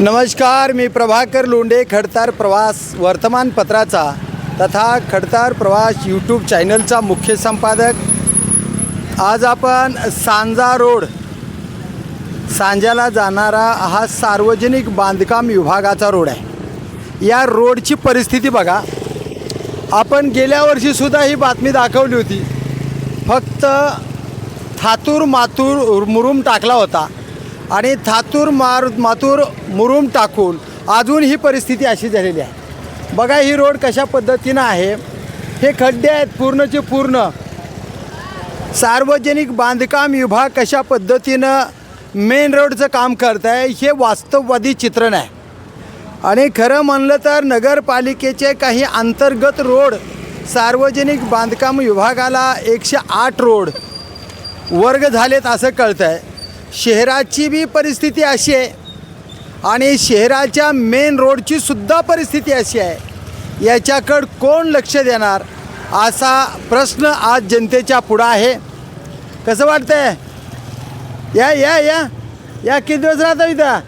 नमस्कार मी प्रभाकर लोंढे खडतार प्रवास वर्तमानपत्राचा तथा खडतार प्रवास यूट्यूब चॅनलचा मुख्य संपादक. आज आपण सांजा रोड सांजाला जाणारा हा सार्वजनिक बांधकाम विभागाचा रोड आहे. या रोडची परिस्थिती बघा. आपण गेल्या वर्षीसुद्धा ही बातमी दाखवली होती. फक्त थातूर मातूर मुरुम टाकला होता. आणि थातूर मार मातूर मुरुम टाकून अजून ही परिस्थिती अशी झालेली आहे. बघा ही रोड कशा पद्धतीनं आहे? हे खड्डे आहेत पूर्णचे पूर्ण. सार्वजनिक बांधकाम विभाग कशा पद्धतीनं मेन रोडचं काम करत आहे हे वास्तववादी चित्रण आहे. आणि खरं म्हणलं तर नगरपालिकेचे काही अंतर्गत रोड सार्वजनिक बांधकाम विभागाला एकशे आठ रोड वर्ग झालेत असं कळतं आहे शहराची बी परिस्थिती अशी आहे. आणि शहराच्या मेन रोडची सुद्धा परिस्थिती अशी आहे. याच्याकडं कोण लक्ष देणार असा प्रश्न आज जनतेच्या पुढं आहे. कसं वाटतंय? या या या. या किती दिवस राहता इथं?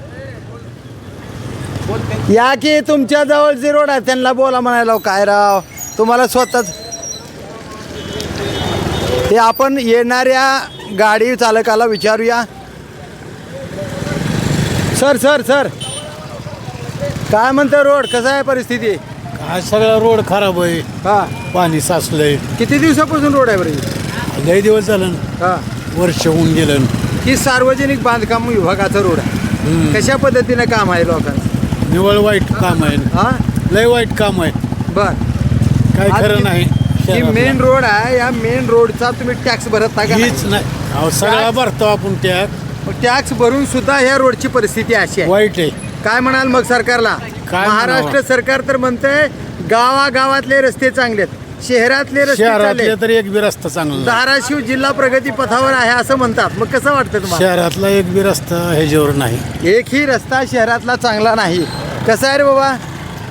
या की तुमच्या जवळ जे रोड आहे. त्यांना बोला म्हणायला काय राव? तुम्हाला स्वतःच. ते आपण येणाऱ्या गाडी चालकाला विचारूया. Sir sir sir. काय म्हणतं रोड? कसं आहे परिस्थिती? काय सगळा रोड खराब आहे. हां. पाणी साचलंय. किती दिवसापासून रोड आहे बरं लय दिवस झालं न. हां. वर्ष होऊन गेलं ही सार्वजनिक बांधकाम विभागाचा रोड आहे. हम्म. कशा पद्धतीनं काम आहे लोकांचं? निवळ वाईट काम आहे हां? लय वाईट काम आहे. बर. काय खरं ही- नाही. ही शहरातलं. मेन रोड आहे. या मेन रोडचा तुम्ही टॅक्स भरत का हीच नाही? अहो सगळा भरतो आपण त्या टॅक्स भरून सुद्धा ह्या रोडची परिस्थिती अशी आहे. वाईट आहे. काय म्हणाल मग सरकारला? काय महाराष्ट्र म्हणावं? सरकार तर म्हणतंय गावागावातले रस्ते चांगले आहेत शहरातले रस्ते चांगले शहरातले आहेत. तर एक बी रस्ता चांगला. धाराशिव जिल्हा प्रगती पथावर आहे असं म्हणतात. मग कसं वाटतं तुम्हाला? शहरातला एक बी रस्ता ह्याच्यावर नाही. एकही रस्ता शहरातला चांगला नाही. कसं आहे रे बाबा?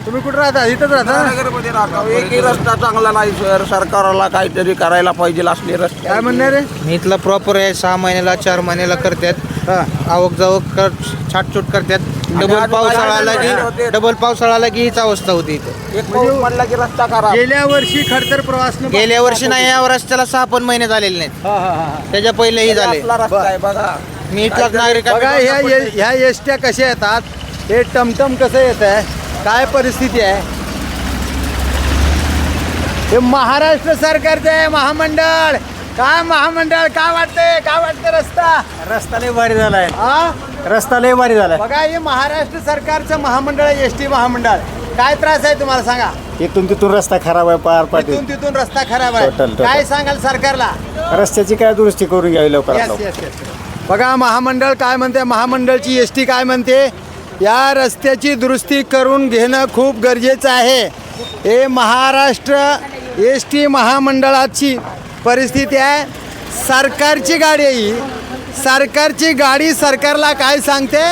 तुम्ही कुठं राहता? इथंच राहता नगरमध्ये राहतो. एकही रस्ता चांगला नाही सर. सरकारला काहीतरी करायला पाहिजे असले रस्ते. काय म्हणणार रे? मी इथला प्रॉपर आहे. सहा महिन्याला चार महिन्याला करतात. हा. आवक जावक कर छाटछूट करतात. डबल पावसाळा आला की डबल पावसाळा आला की हीच अवस्था होती इथे. एक पाऊस पडला की रस्ता खराब. गेल्या वर्षी खडतर प्रवास गेल्या वर्षी नाही या रस्त्याला सहा पण महिने झालेले नाहीत. हा हा हा त्याच्या पहिलेही झाले. आपला रस्ता आहे बघा. मी इथलाच नागरिक आहे. बघा ह्या ह्या एसट्या कशा येतात? हे टमटम कसं येत आहे काय परिस्थिती आहे? हे महाराष्ट्र सरकारचं आहे महामंडळ. काय महामंडळ? काय वाटतंय? काय वाटतं रस्ता? रस्ता लय भारी झालाय. हा रस्ता लय भारी झालाय. बघा हे महाराष्ट्र सरकारचं महामंडळ आहे एस टी महामंडळ. काय त्रास आहे तुम्हाला सांगा? इथून तिथून रस्ता खराब आहे पार तिथून तिथून रस्ता खराब आहे. Total. काय सांगाल सरकारला? रस्त्याची काय दुरुस्ती करून घ्यावी Yes, yes, yes. बघा महामंडळ काय म्हणते? महामंडळची एस टी काय म्हणते? या रस्त्याची दुरुस्ती करून घेणं खूप गरजेचं आहे. हे महाराष्ट्र एस टी महामंडळाची परिस्थिती आहे. सरकारची गाडी आहे ही. सरकारची गाडी सरकारला काय सांगते?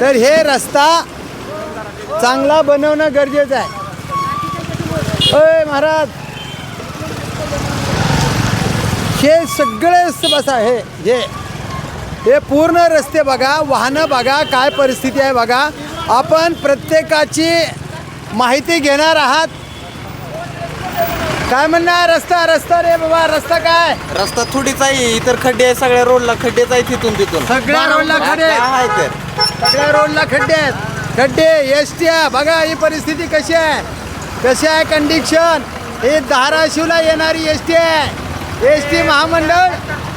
तर हे रस्ता चांगला बनवणं गरजेचं आहे. अय महाराज! हे सगळे बसा हे जे हे पूर्ण रस्ते बघा वाहनं बघा काय परिस्थिती आहे बघा. आपण प्रत्येकाची माहिती घेणार आहात. काय म्हणणार? रस्ता रस्ता रे बाबा रस्ता काय? रस्ता थोडीच आहे इतर खड्डे आहे सगळ्या रोडला खड्डेच आहे तिथून तिथून. सगळ्या रोडला खड्डे आहे तर सगळ्या रोडला खड्डे आहेत. खड्डे एस बघा ही परिस्थिती कशी आहे. कशी आहे कंडिशन ही धाराशिवला येणारी एस टी आहे. एस टी महामंडळ हो टी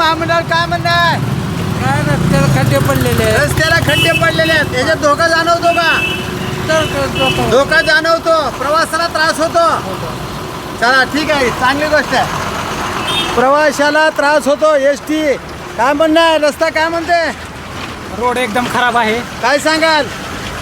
महामंडळ काय म्हणणार काय रस्त्याला खड्डे पडलेले रस्त्याला खड्डे पडलेले आहेत. याच्यात धोका जाणवतो का? धोका जाणवतो. प्रवासाला त्रास होतो. चला ठीक आहे. चांगली गोष्ट आहे. प्रवाशाला त्रास होतो. एस टी काय म्हणणार रस्ता काय म्हणते? रोड एकदम खराब आहे. काय सांगाल?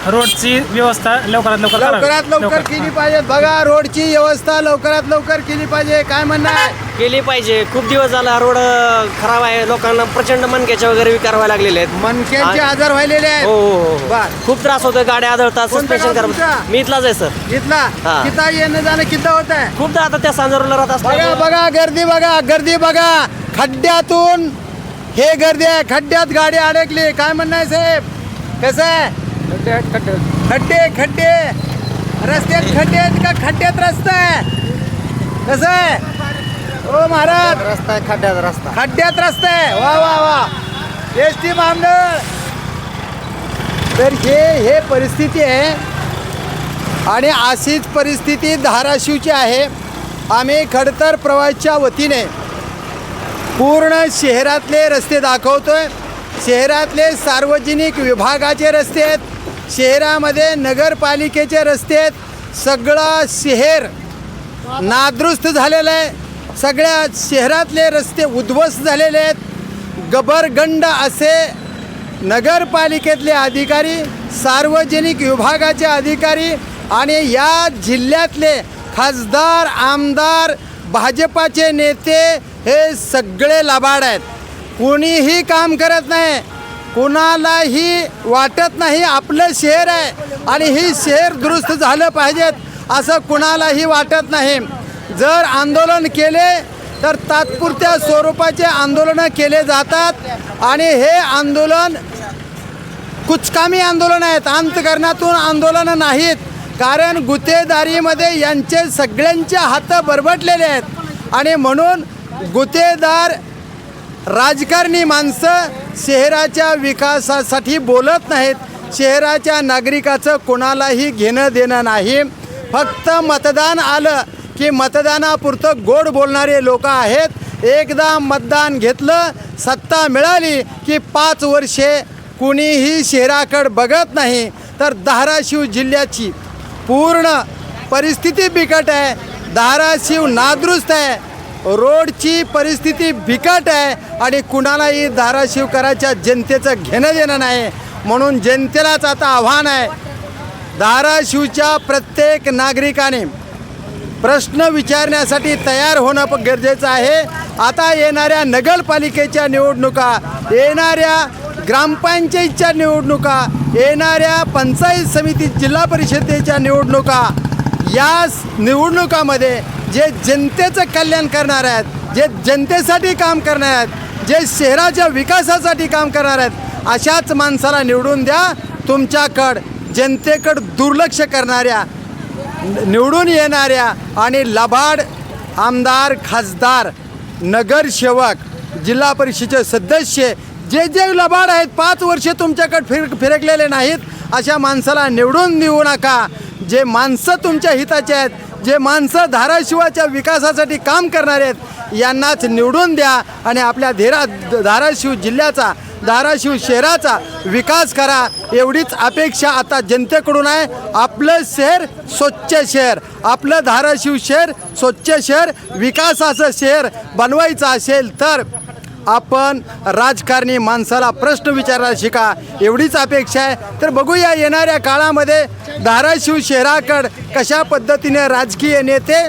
रोडची व्यवस्था लवकरात लवकर करावी. लवकरात लवकर केली पाहिजे. बघा रोडची व्यवस्था लवकरात लवकर केली पाहिजे. काय म्हणणार केली पाहिजे. खूप दिवस झाला रोड अ, खराब आहे. लोकांना प्रचंड मनक्याचे वगैरे विकार व्हायला लागलेले आहेत. मनक्यांचे आजार व्हायलेले हो आहेत हो हो. बर खूप त्रास होतोय. गाड्या आदळतात. कोणतं सस्पेन्शन गाव तुमचं? मी इथलाच आहे सर. इथला? हा. किती येणं जाणं किती होत आहे? खूपदा आता त्या सांजारूला राहत बघा असतात बघा गर्दी बघा गर्दी बघा. खड्ड्यातून हे गर्दी आहे. खड्ड्यात गाडी अडकली. काय म्हणणं आहे साहेब? कसं आहे? खड्डे खड्डे रस्त्यात खड्डे आहेत का? खड्ड्यात रस्ता आहे. कसं आहे? हो महाराज. रस्ता आहे खड्ड्यात रस्ता. खड्ड्यात रस्ता आहे. वा वा वा. एस टी महामंडळ. तर हे हे परिस्थिती आहे. आणि अशीच परिस्थिती धाराशिवची आहे. आम्ही खडतर प्रवासच्या वतीने पूर्ण शहरातले रस्ते दाखवतोय. शहरातले सार्वजनिक विभागाचे रस्ते आहेत. शहरामध्ये नगरपालिकेचे रस्ते आहेत. सगळं शहर नादुरुस्त झालेलं आहे. सगळ्या शहरातले रस्ते उद्ध्वस्त झालेले आहेत. गबरगंड असे नगरपालिकेतले अधिकारी सार्वजनिक विभागाचे अधिकारी आणि या जिल्ह्यातले खासदार आमदार भाजपाचे नेते हे सगळे लबाड आहेत. कोणीही काम करत नाही. कुणालाही वाटत नाही आपलं शहर आहे आणि ही शहर दुरुस्त झालं पाहिजेत असं कुणालाही वाटत नाही. जर आंदोलन केले तर तात्पुरत्या स्वरूपाचे आंदोलनं केले जातात आणि हे आंदोलन कुचकामी आंदोलन आहेत अंतकरणातून आंदोलनं नाहीत. कारण गुत्तेदारीमध्ये यांचे सगळ्यांचे हात बरबटलेले आहेत आणि म्हणून गुत्तेदार राजकारणी माणसं शहराच्या विकासासाठी बोलत नाहीत. शहराच्या नागरिकाचं कोणालाही घेणं देणं नाही. फक्त मतदान आलं की मतदानापुरतं गोड बोलणारे लोक आहेत. एकदा मतदान घेतलं सत्ता मिळाली की पाच वर्षे कुणीही शहराकडं बघत नाही. तर धाराशिव जिल्ह्याची पूर्ण परिस्थिती बिकट आहे. धाराशिव नादुरुस्त आहे. रोडची परिस्थिती बिकट आहे आणि कुणालाही धाराशिवकराच्या जनतेचं घेणं देणं नाही. म्हणून जनतेलाच आता आव्हान आहे. धाराशिवच्या प्रत्येक नागरिकाने प्रश्न विचारण्यासाठी तयार होणं गरजेचं आहे. आता येणाऱ्या नगरपालिकेच्या निवडणुका येणाऱ्या ग्रामपंचायतच्या निवडणुका येणाऱ्या पंचायत समिती जिल्हा परिषदेच्या निवडणुका या निवडणुकामध्ये जे जनतेचं कल्याण करणार आहेत जे जनतेसाठी काम करणार आहेत जे शहराच्या विकासासाठी काम करणार आहेत अशाच माणसाला निवडून द्या. तुमच्याकडं जनतेकडं दुर्लक्ष करणाऱ्या निवडून येणाऱ्या आणि लबाड आमदार खासदार नगरसेवक जिल्हा परिषदेचे सदस्य जे जे लबाड आहेत पाच वर्षे तुमच्याकडे फिर फिरकलेले नाहीत अशा माणसाला निवडून देऊ नका. जे माणसं तुमच्या हिताचे आहेत जे माणसं धाराशिवाच्या विकासासाठी काम करणारे आहेत यांनाच निवडून द्या आणि आपल्या धेरा धाराशिव जिल्ह्याचा धाराशिव शहराचा विकास करा. एवढीच अपेक्षा आता जनतेकडून आहे. आपलं शहर स्वच्छ शहर आपलं धाराशिव शहर स्वच्छ शहर विकासाचं शहर बनवायचं असेल तर आपण राजकारणी माणसाला प्रश्न विचारायला शिका. एवढीच अपेक्षा आहे. तर बघूया येणाऱ्या काळामध्ये धाराशिव शहराकडं कशा पद्धतीने राजकीय नेते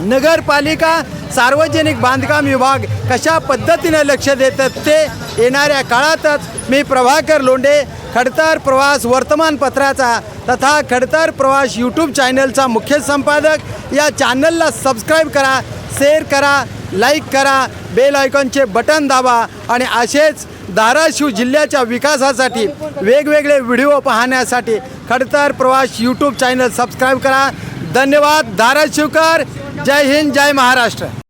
नगरपालिका सार्वजनिक बांधकाम विभाग कशा पद्धतीने लक्ष देतात ते येणाऱ्या काळातच मी प्रभाकर लोंढे खडतर प्रवास वर्तमानपत्राचा तथा खडतर प्रवास यूट्यूब चॅनलचा मुख्य संपादक. या चॅनलला सबस्क्राईब करा शेअर करा लाईक करा बेल आयकॉनचे बटन दाबा आणि असेच धाराशिव जिल्ह्याच्या विकासासाठी वेगवेगळे व्हिडिओ पाहण्यासाठी खडतर प्रवास यूट्यूब चॅनल सबस्क्राईब करा. धन्यवाद धाराशिवकर. जय हिंद जय महाराष्ट्र.